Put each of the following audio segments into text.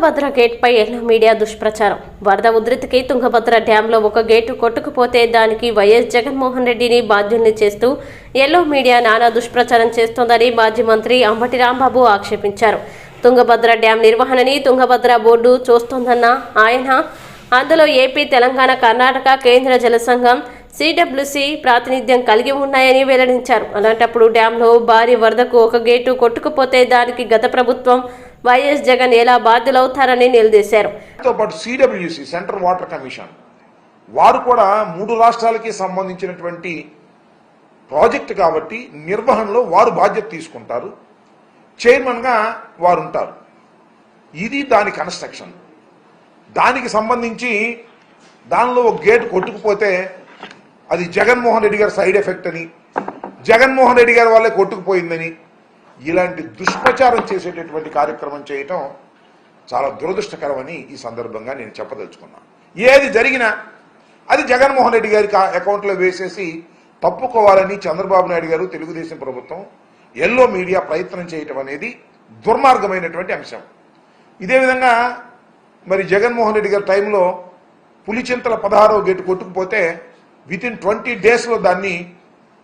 Tungabhadra గేట్పై yellow media దుష్ప్రచారం. వరద ఉధృతికి తుంగభద్ర డ్యాంలో ఒక గేటు కొట్టుకుపోతే దానికి వైఎస్ జగన్మోహన్ రెడ్డిని బాధ్యుల్ని చేస్తూ ఎల్లో మీడియా నానా దుష్ప్రచారం చేస్తోందని మాజీ మంత్రి అంబటి రాంబాబు ఆక్షేపించారు. తుంగభద్ర డ్యాం నిర్వహణని తుంగభద్ర బోర్డు చూస్తోందన్న ఆయన అందులో ఏపీ తెలంగాణ కర్ణాటక కేంద్ర జల సంఘం సిడబ్ల్యూసి ప్రాతినిధ్యం కలిగి ఉన్నాయని వెల్లడించారు. అలాంటప్పుడు డ్యాంలో భారీ వరదకు ఒక గేటు కొట్టుకుపోతే దానికి గత ప్రభుత్వం వైఎస్ జగన్ ఎలా బాధ్యులవుతారని నిలదీశారు. పాటు సిడబ్ల్యూసి సెంట్రల్ వాటర్ కమిషన్ వారు కూడా మూడు రాష్ట్రాలకి సంబంధించినటువంటి ప్రాజెక్ట్ కాబట్టి నిర్వహణలో వారు బాధ్యత తీసుకుంటారు. చైర్మన్గా వారు ఉంటారు. ఇది దాని కన్స్ట్రక్షన్. దానికి సంబంధించి దానిలో ఒక గేట్ కొట్టుకుపోతే అది జగన్మోహన్ రెడ్డి గారి సైడ్ ఎఫెక్ట్ అని జగన్మోహన్ రెడ్డి గారి వాళ్ళే కొట్టుకుపోయిందని ఇలాంటి దుష్ప్రచారం చేసేటటువంటి కార్యక్రమం చేయటం చాలా దురదృష్టకరమని ఈ సందర్భంగా నేను చెప్పదలుచుకున్నాను ఏది జరిగినా అది జగన్మోహన్ రెడ్డి గారికి అకౌంట్లో వేసేసి తప్పుకోవాలని చంద్రబాబు నాయుడు గారు తెలుగుదేశం ప్రభుత్వం ఎల్లో మీడియా ప్రయత్నం చేయటం అనేది దుర్మార్గమైనటువంటి అంశం. ఇదే విధంగా మరి జగన్మోహన్ రెడ్డి గారి టైంలో పులిచింతల పదహారో గేటు కొట్టుకుపోతే విత్ ఇన్ ట్వంటీ డేస్లో దాన్ని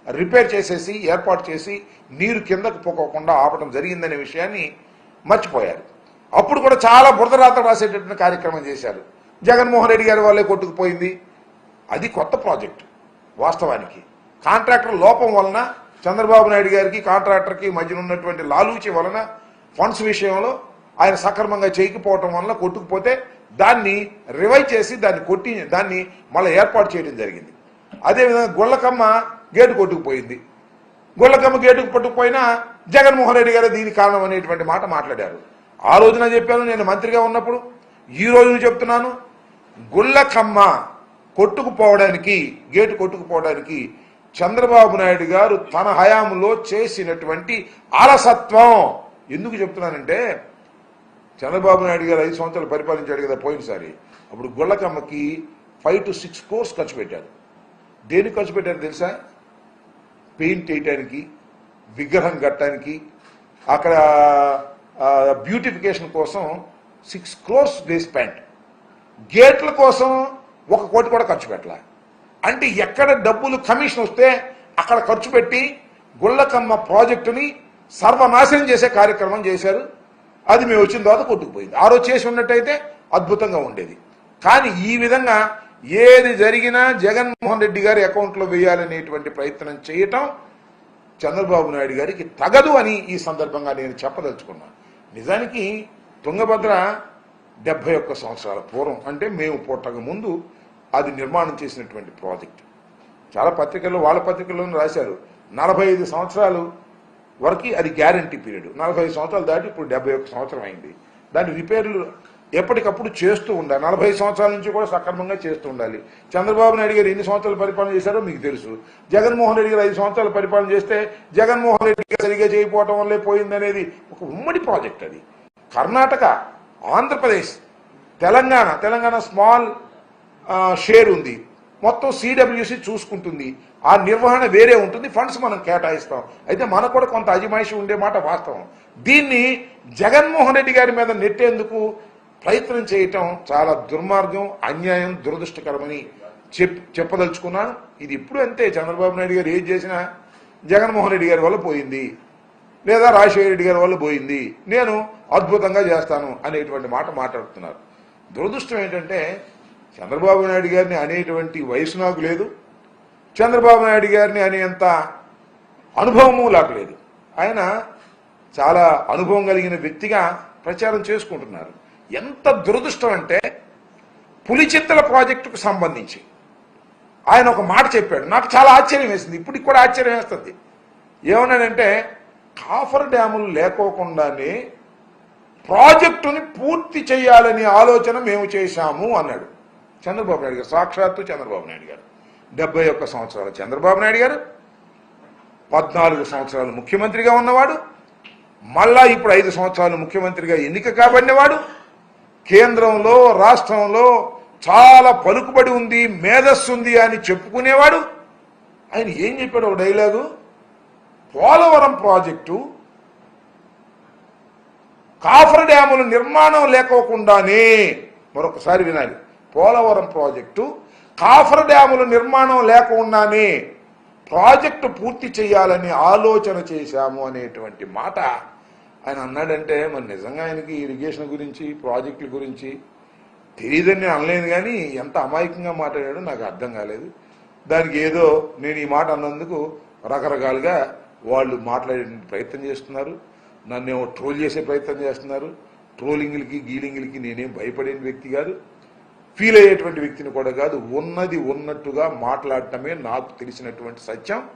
రిపేర్ చేసేసి ఏర్పాటు చేసి నీరు కిందకు పోకోకుండా ఆపడం జరిగిందనే విషయాన్ని మర్చిపోయారు. అప్పుడు కూడా చాలా బురదరాత రాసేటటువంటి కార్యక్రమం చేశారు. జగన్మోహన్ రెడ్డి గారి వాళ్ళే కొట్టుకుపోయింది అది కొత్త ప్రాజెక్ట్ వాస్తవానికి. కాంట్రాక్టర్ లోపం వలన చంద్రబాబు నాయుడు గారికి కాంట్రాక్టర్కి మధ్యన ఉన్నటువంటి లాలూచి వలన ఫండ్స్ విషయంలో ఆయన సక్రమంగా చేయకపోవటం వలన కొట్టుకుపోతే దాన్ని రివైవ్ చేసి దాన్ని కొట్టి దాన్ని మళ్ళీ ఏర్పాటు చేయడం జరిగింది. అదేవిధంగా గుళ్ళకమ్మ గేటు కొట్టుకుపోయింది. గొల్లకమ్మ గేటుకు పట్టుకుపోయినా జగన్మోహన్ రెడ్డి గారు దీనికి కారణం అనేటువంటి మాట మాట్లాడారు. ఆ రోజున చెప్పాను నేను మంత్రిగా ఉన్నప్పుడు ఈ రోజున చెప్తున్నాను గుళ్ళకమ్మ కొట్టుకుపోవడానికి గేటు కొట్టుకుపోవడానికి చంద్రబాబు నాయుడు గారు తన హయాంలో చేసినటువంటి అలసత్వం. ఎందుకు చెప్తున్నానంటే చంద్రబాబు నాయుడు గారు ఐదు సంవత్సరాలు పరిపాలించాడు కదా పోయినసారి. అప్పుడు గుళ్ళకమ్మకి ఫైవ్ టు సిక్స్ కోర్స్ ఖర్చు పెట్టారు. దేనికి ఖర్చు పెట్టారు తెలుసా? పెయింట్ వేయటానికి విగ్రహం కట్టడానికి అక్కడ బ్యూటిఫికేషన్ కోసం సిక్స్ క్రోర్స్ దే స్పెండ్ గేట్ల కోసం ఒక కోటి కూడా ఖర్చు పెట్టాలి. అంటే ఎక్కడ డబ్బులు కమిషన్ వస్తే అక్కడ ఖర్చు పెట్టి గుళ్ళకమ్మ ప్రాజెక్టుని సర్వనాశనం చేసే కార్యక్రమం చేశారు. అది మేము వచ్చిన తర్వాత కొట్టుకుపోయింది. ఆ రోజు చేసి ఉన్నట్టయితే అద్భుతంగా ఉండేది. కానీ ఈ విధంగా ఏది జరిగినా జగన్మోహన్ రెడ్డి గారి అకౌంట్లో వేయాలనేటువంటి ప్రయత్నం చేయటం చంద్రబాబు నాయుడు గారికి తగదు అని ఈ సందర్భంగా నేను చెప్పదలుచుకున్నాను. నిజానికి తుంగభద్ర డెబ్బై ఒక్క సంవత్సరాల పూర్వం అంటే మేము పుట్టక ముందు అది నిర్మాణం చేసినటువంటి ప్రాజెక్ట్. చాలా పత్రికల్లో వాళ్ళ పత్రికల్లోనూ రాశారు. నలభై ఐదు సంవత్సరాలు వరకు అది గ్యారంటీ పీరియడ్. నలభై ఐదు సంవత్సరాలు దాటి ఇప్పుడు డెబ్బై ఒక్క సంవత్సరం అయింది. దాని రిపేర్లు ఎప్పటికప్పుడు చేస్తూ ఉండాలి. నలభై సంవత్సరాల నుంచి కూడా సక్రమంగా చేస్తూ ఉండాలి. చంద్రబాబు నాయుడు గారు ఎన్ని సంవత్సరాలు పరిపాలన చేశారో మీకు తెలుసు. జగన్మోహన్ రెడ్డి గారు ఐదు సంవత్సరాలు పరిపాలన చేస్తే జగన్మోహన్ రెడ్డి గారు సరిగా చేయకపోవటం వల్లే పోయిందనేది ఒక ఉమ్మడి ప్రాజెక్ట్ అది. కర్ణాటక ఆంధ్రప్రదేశ్ తెలంగాణ తెలంగాణ స్మాల్ షేర్ ఉంది. మొత్తం సిడబ్ల్యూసి చూసుకుంటుంది. ఆ నిర్వహణ వేరే ఉంటుంది. ఫండ్స్ మనం కేటాయిస్తాం. అయితే మనకు కూడా కొంత అజమాయిషి ఉండే మాట వాస్తవం. దీన్ని జగన్మోహన్ రెడ్డి గారి మీద నెట్టేందుకు ప్రయత్నం చేయటం చాలా దుర్మార్గం అన్యాయం దురదృష్టకరమని చెప్ చెప్పదలుచుకున్నాను. ఇది ఇప్పుడు అంతే? చంద్రబాబు నాయుడు గారు ఏది చేసినా జగన్మోహన్ రెడ్డి గారి వల్ల పోయింది. లేదా రాజశేఖర రెడ్డి గారి వల్ల పోయింది. నేను అద్భుతంగా చేస్తాను అనేటువంటి మాట మాట్లాడుతున్నారు. దురదృష్టం ఏంటంటే చంద్రబాబు నాయుడు గారిని అనేటువంటి వయసు నాకు లేదు. చంద్రబాబు నాయుడు గారిని అనేంత అనుభవము నాకు లేదు. ఆయన చాలా అనుభవం కలిగిన వ్యక్తిగా ప్రచారం చేసుకుంటున్నారు. ఎంత దురదృష్టం అంటే పులిచిత్తల ప్రాజెక్టుకు సంబంధించి. ఆయన ఒక మాట చెప్పాడు. నాకు చాలా ఆశ్చర్యం వేసింది. ఇప్పటికి కూడా ఆశ్చర్యం వేస్తుంది. ఏమన్నాడంటే కాఫర్ డ్యాములు లేకోకుండానే ప్రాజెక్టుని పూర్తి చేయాలనే ఆలోచన మేము చేశాము అన్నాడు. చంద్రబాబు నాయుడు గారు సాక్షాత్తు చంద్రబాబు నాయుడు గారు. డెబ్బై ఒక్క సంవత్సరాల చంద్రబాబు నాయుడు గారు పద్నాలుగు సంవత్సరాలు ముఖ్యమంత్రిగా ఉన్నవాడు మళ్ళా ఇప్పుడు ఐదు సంవత్సరాలు ముఖ్యమంత్రిగా ఎన్నిక కాబడినవాడు కేంద్రంలో రాష్ట్రంలో చాలా పలుకుబడి ఉంది మేధస్సు ఉంది అని చెప్పుకునేవాడు. ఆయన ఏం చెప్పాడు ఒక డైలాగు? పోలవరం ప్రాజెక్టు కాఫర్ డ్యాముల నిర్మాణం లేకోకుండానే మరొకసారి వినాలి. పోలవరం ప్రాజెక్టు కాఫర్ డ్యాముల నిర్మాణం లేకుండానే ప్రాజెక్టు పూర్తి చేయాలని ఆలోచన చేశాము అనేటువంటి మాట ఆయన అన్నాడంటే మరి నిజంగా ఆయనకి ఇరిగేషన్ గురించి ప్రాజెక్టుల గురించి తెలియదని నేను అనలేదు కానీ ఎంత అమాయకంగా మాట్లాడాడో నాకు అర్థం కాలేదు. దానికి ఏదో నేను ఈ మాట అన్నందుకు రకరకాలుగా వాళ్ళు మాట్లాడే ప్రయత్నం చేస్తున్నారు. నన్నేమో ట్రోల్ చేసే ప్రయత్నం చేస్తున్నారు. ట్రోలింగ్లకి గీలింగ్లకి నేనేం భయపడే వ్యక్తి కాదు. ఫీల్ అయ్యేటువంటి వ్యక్తిని కూడా కాదు. ఉన్నది ఉన్నట్టుగా మాట్లాడటమే నాకు తెలిసినటువంటి సత్యం.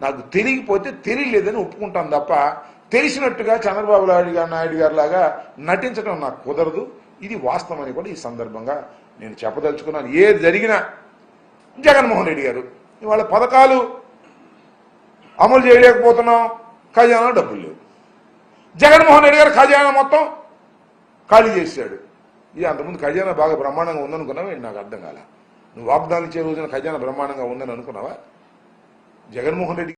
నాకు తెలియకపోతే తెలియలేదని ఒప్పుకుంటాను తప్ప తెలిసినట్టుగా చంద్రబాబు నాయుడు గారు నాయుడు గారు లాగా నటించడం నాకు కుదరదు. ఇది వాస్తవం అని కూడా ఈ సందర్భంగా నేను చెప్పదలుచుకున్నాను. ఏది జరిగినా జగన్మోహన్ రెడ్డి గారు ఇవాళ పథకాలు అమలు చేయలేకపోతున్నాం ఖజానా డబ్బులు లేవు. జగన్మోహన్ రెడ్డి గారు ఖజానా మొత్తం ఖాళీ చేశాడు. ఇది అంతకుముందు ఖజానా బాగా బ్రహ్మాండంగా ఉందనుకున్నావా? నాకు అర్థం కాల? నువ్వు వాగ్దానం ఇచ్చే రోజున ఖజానా బ్రహ్మాండంగా ఉందని అనుకున్నావా? జగన్మోహన్ రెడ్డి